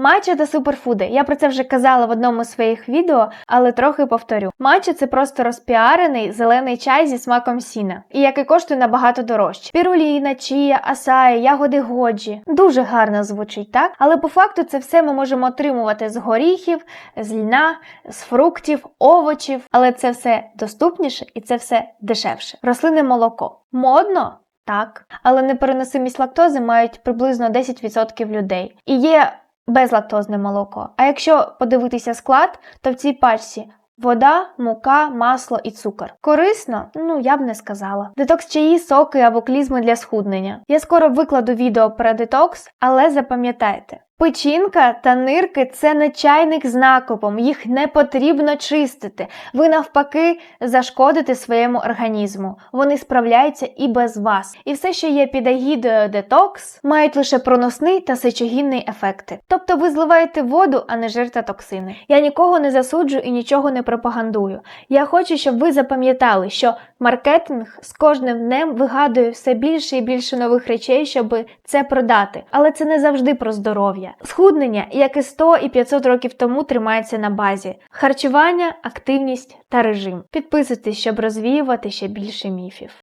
Матча та суперфуди. Я про це вже казала в одному з своїх відео, але трохи повторю. Матча це просто розпіарений зелений чай зі смаком сіна, і який коштує набагато дорожче. Піруліна, чія, асаї, ягоди годжі. Дуже гарно звучить, так? Але по факту це все ми можемо отримувати з горіхів, з льна, з фруктів, овочів. Але це все доступніше і це все дешевше. Рослинне молоко. Модно? Так, але непереносимість лактози мають приблизно 10% людей. І є безлактозне молоко. А якщо подивитися склад, то в цій пачці вода, мука, масло і цукор. Корисно? Ну я б не сказала. Детокс чаї, соки або клізми для схуднення. Я скоро викладу відео про детокс, але запам'ятайте. Печінка та нирки це не чайник з накопом, їх не потрібно чистити. Ви навпаки зашкодите своєму організму. Вони справляються і без вас. І все, що є під агідою детокс, мають лише проносний та сечогінний ефекти. Тобто ви зливаєте воду, а не жир та токсини. Я нікого не засуджую і нічого не пропагандую. Я хочу, щоб ви запам'ятали, що маркетинг з кожним днем вигадує все більше і більше нових речей, щоб це продати. Але це не завжди про здоров'я. Схуднення, як і 100 і 500 років тому, тримається на базі харчування, активність та режим. Підписуйтесь, щоб розвіювати ще більше міфів.